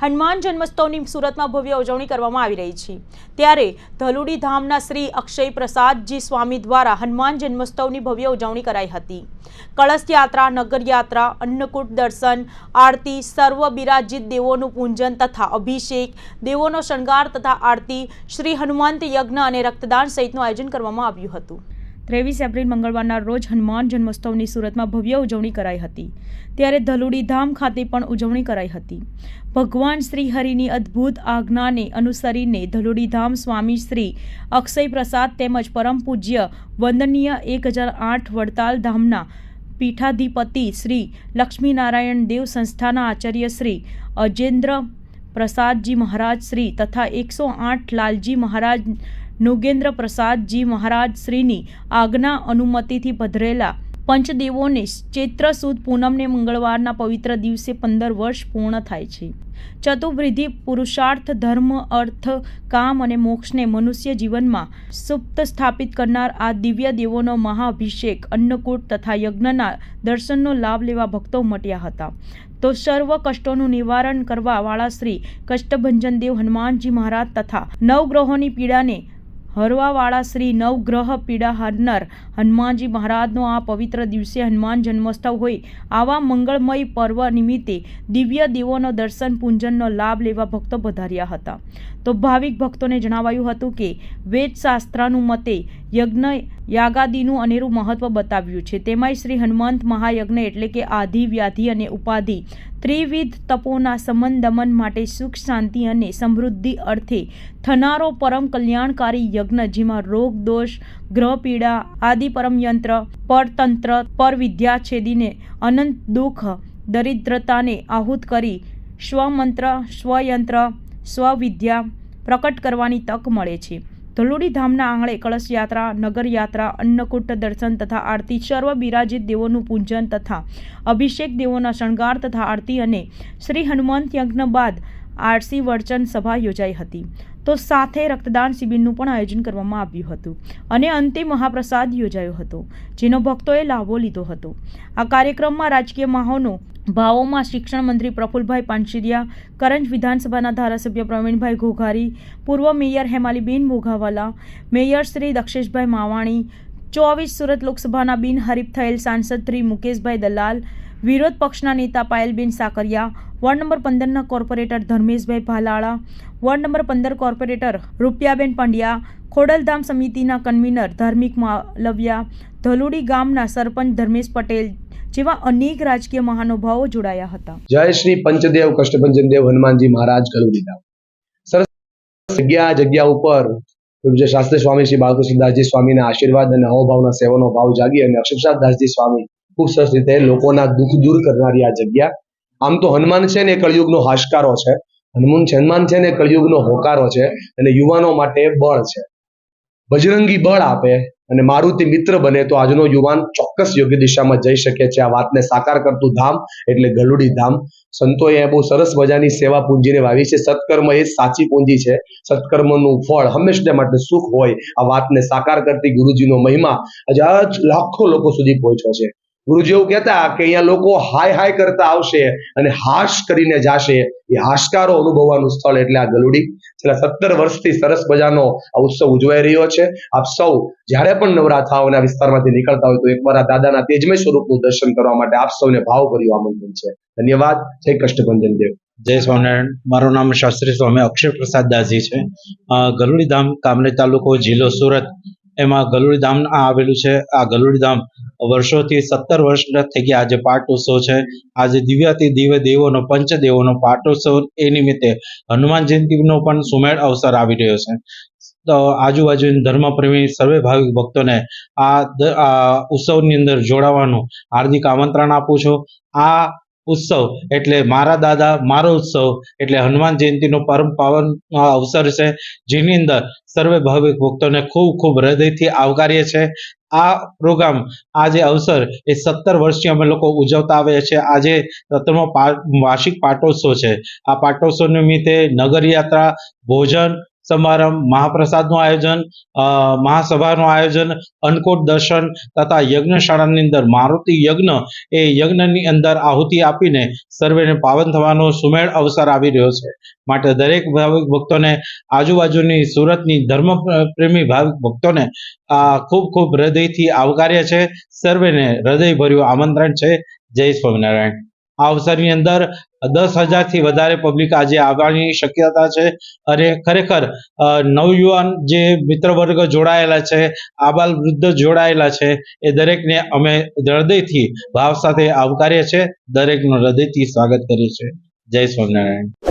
હનુમાન જન્મોત્સવની સુરતમાં ભવ્ય ઉજવણી કરવામાં આવી રહી છે. ત્યારે ધલુડી ધામના શ્રી અક્ષય પ્રસાદજી સ્વામી દ્વારા હનુમાન જન્મોત્સવની ભવ્ય ઉજવણી કરાઈ હતી. કળશ યાત્રા, નગર યાત્રા, અન્નકૂટ દર્શન, આરતી, સર્વ બિરાજિત દેવોનું પૂજન તથા અભિષેક, દેવોનો શણગાર તથા આરતી શ્રી હનુમંત યજ્ઞ અને રક્તદાન સહિતનું આયોજન કરવામાં આવ્યું હતું. ત્રેવીસ એપ્રિલ મંગળવારના રોજ હનુમાન જન્મોત્સવની સુરતમાં ભવ્ય ઉજવણી કરાઈ હતી. ત્યારે ધલુડી ધામ ખાતે પણ ઉજવણી કરાઈ હતી. ભગવાન શ્રી હરિની અદ્ભુત આજ્ઞાને અનુસરીને ધલુડી ધામ સ્વામી શ્રી અક્ષય પ્રસાદ તેમજ પરમ પૂજ્ય વંદનીય એક હજાર આઠ વડતાલ ધામના પીઠાધિપતિ શ્રી લક્ષ્મીનારાયણ દેવ સંસ્થાના આચાર્ય શ્રી અજેન્દ્ર પ્રસાદજી મહારાજ શ્રી તથા એકસો આઠ લાલજી મહારાજ નુગેન્દ્ર પ્રસાદજી મહારાજ શ્રીની આજ્ઞા અનુમતિથી પધરેલા પંચદેવોને ચૈત્ર સુદ પૂનમને મંગળવારના પવિત્ર દિવસે પંદર વર્ષ પૂર્ણ થાય છે. ચતુર્વિધિ, પુરુષાર્થ, ધર્મ, અર્થ, કામ અને મોક્ષને મનુષ્ય જીવનમાં સુપ્ત સ્થાપિત કરનાર આ દિવ્ય દેવોનો મહાઅભિષેક, અન્નકૂટ તથા યજ્ઞના દર્શનનો લાભ લેવા ભક્તો મટ્યા હતા. તો સર્વ કષ્ટોનું નિવારણ કરવા વાળા શ્રી કષ્ટભંજન દેવ હનુમાનજી મહારાજ તથા નવગ્રહોની પીડાને હરવાવાળા શ્રી નવગ્રહ પીડા હરનાર હનુમાનજી મહારાજનો આ પવિત્ર દિવસે હનુમાન જન્મોત્સવ હોય આવા મંગળમય પર્વ નિમિત્તે દિવ્ય દેવોનો દર્શન પૂજનનો લાભ લેવા ભક્તો પધાર્યા હતા. તો ભાવિક ભક્તોને જણાવાયું હતું કે વેદશાસ્ત્રનું મતે યજ્ઞ યાગાદીનું અનેરું મહત્વ બતાવ્યું છે. તેમાંય શ્રી હનુમંત મહાયજ્ઞ એટલે કે આધિ, વ્યાધિ અને ઉપાધિ. ત્રિવિધ તપોના સમન દમન માટે સુખ, શાંતિ અને સમૃદ્ધિ અર્થે થનારો પરમ કલ્યાણકારી યજ્ઞ, જેમાં રોગ, દોષ, ગ્રહ, પીડા, આદિ પરમયંત્ર પરતંત્ર પર વિદ્યા છેદીને અનંત દુઃખ, દરિદ્રતાને આહુત કરી સ્વમંત્ર, સ્વયંત્ર, સ્વવિદ્યા પ્રકટ કરવાની તક મળે છે. ધલુડી ધામના આંગણે કળશ યાત્રા, નગર યાત્રા, અન્નકૂટ દર્શન તથા આરતી સર્વ બિરાજિત દેવોનું પૂજન તથા અભિષેક દેવોના શણગાર તથા આરતી અને શ્રી હનુમંત યજ્ઞ બાદ આરસી વડચન સભા યોજાઈ હતી. તો સાથે રક્તદાન શિબિરનું પણ આયોજન કરવામાં આવ્યું હતું અને અંતે મહાપ્રસાદ યોજાયો હતો, જેનો ભક્તોએ લાભો લીધો હતો. આ કાર્યક્રમમાં રાજકીય માહોનો ભાવોમાં શિક્ષણ મંત્રી પ્રફુલભાઈ પાનશીરિયા કરંજ વિધાનસભાના ધારાસભ્ય પ્રવીણભાઈ ઘોઘારી, પૂર્વ મેયર હેમાલીબેન મોઘાવાલા, મેયર શ્રી દક્ષેશભાઈ માવાણી, ચોવીસ સુરત લોકસભાના બિનહરીફ થયેલ સાંસદ શ્રી મુકેશભાઈ દલાલ વિરોધ પક્ષના નેતા Payalben Sakariya, ward number પંદરના corporator Dharmeshbhai Bhalala, ward number પંદર કોર્પોરેટર રૂપિયાબેન પંડ્યા, ખોડલધામ સમિતિના કન્વીનર ધાર્મિક માલવ્યા, ધલુડી ગામના સરપંચ ધર્મેશ પટેલ જેવા અનેક રાજકીય મહાનુભાવો જોડાયા હતા. જય શ્રી પંચદેવ કષ્ટભંજન હનુમાનજી મહારાજ ગલુડીધામ સરસ જગ્યા જગ્યા ઉપર પૂજ્ય શાસ્ત્રી સ્વામી શ્રી બાલકૃષ્ણદાસજી સ્વામીના આશીર્વાદ અને અહોભાવના સેવાનો ભાવ જાગી અને અક્ષરશાદ દાસજી સ્વામી ખૂબ સરસ રીતે લોકોના દુઃખ દૂર કરનારી આ જગ્યા. આમ તો હનુમાન છે ને કળિયુગનો હાશકારો છે. હનુમાન હનુમાન છે ને કળિયુગનો હોકારો છે અને યુવાનો માટે બળ છે. બજરંગી બળ આપે અને મારુતિ મિત્ર બને તો આજનો યુવાન ચોક્કસ યોગ્ય દિશામાં જઈ શકે છે. આ વાતને સાકાર કરતું ધામ એટલે ગલુડી ધામ. સંતોએ બહુ સરસ મજાની સેવા પૂંજીને વાવી છે. સત્કર્મ એ સાચી પૂંજી છે. સત્કર્મનું ફળ હંમેશા માટે સુખ હોય. આ વાતને સાકાર કરતી ગુરુજીનો મહિમા આજે લાખો લોકો સુધી પહોંચ્યો છે. ગુરુજી એવું કહેતા કે અહીંયા લોકો હાય હાય કરતા આવશે અને હાશ કરીને જાશે. એ હાશકારો અનુભવવાનું સ્થળ એટલે આ ગલુડી. છેલ્લા સત્તર વર્ષથી સરસ મજાનો આ ઉત્સવ ઉજવાઈ રહ્યો છે. આપ સૌ જ્યારે પણ નવરા અને આ વિસ્તારમાંથી નીકળતા હોય તો એકવાર આ દાદાના તેજમય સ્વરૂપનું દર્શન કરવા માટે આપ સૌને ભાવભર્યું આમંત્રણ છે. ધન્યવાદ. જય કષ્ટભંજન દેવ. જય સ્વામિનારાયણ. મારું નામ શાસ્ત્રી સ્વામી અક્ષય પ્રસાદ દાસજી છે. ગલુડી ધામ કામરેજ તાલુકો જિલ્લો સુરત. એમાં ગલુડી ધામ આવેલું છે. આ ગલુડી ધામ વર્ષોથી સત્તર વર્ષ થઈ ગયા. આજે પાટોત્સવ છે. આજે દિવ્યાતિ દિવ્ય દેવોનો, પંચદેવોનો પાટોત્સવ એ નિમિત્તે હનુમાન જયંતિનો પણ સુમેળ અવસર આવી રહ્યો છે. તો આજુબાજુ ધર્મપ્રેમી સર્વે ભાવિક ભક્તોને આ ઉત્સવની અંદર જોડાવાનું હાર્દિક આમંત્રણ આપું છું. આ ઉત્સવ એટલે મારા દાદા, મારો ઉત્સવ એટલે હનુમાન જયંતિનો પરમ પાવન અવસર છે. જેની અંદર સર્વે ભાવિક ભક્તોને ખૂબ ખૂબ હૃદયથી આવકારીએ છે. આ પ્રોગ્રામ, આ જે અવસર એ સત્તર વર્ષથી અમે લોકો ઉજવતા આવ્યા છીએ. આજે સત્તરમો વાર્ષિક પાટોત્સવ છે. આ પાટોત્સવ નિમિત્તે નગર યાત્રા, ભોજન સમારંભ, મહાપ્રસાદનું આયોજન મહાસભાનું આયોજન, અન્નકૂટ દર્શન તથા યજ્ઞશાળાની અંદર, મારુતિ યજ્ઞ એ યજ્ઞની અંદર આહુતિ આપીને સર્વેને પાવન થવાનો સુમેળ અવસર આવી રહ્યો છે. માટે દરેક ભાવિક ભક્તોને આજુબાજુની સુરતની ધર્મ પ્રેમી ભાવિક ભક્તોને આ ખૂબ ખૂબ હૃદયથી આવકાર્ય છે. સર્વેને હૃદયભર્યું આમંત્રણ છે. જય સ્વામિનારાયણ. આ અવસરની અંદર દસ હજારથી વધારે પબ્લિક આજે આવવાની શક્યતા છે. અને ખરેખર નવયુવાન જે મિત્ર વર્ગ જોડાયેલા છે, આબાલ વૃદ્ધ જોડાયેલા છે, એ દરેકને અમે હૃદયથી ભાવ સાથે આવકારીએ છીએ. દરેકનું હૃદયથી સ્વાગત કરીએ છીએ. જય સ્વામિનારાયણ.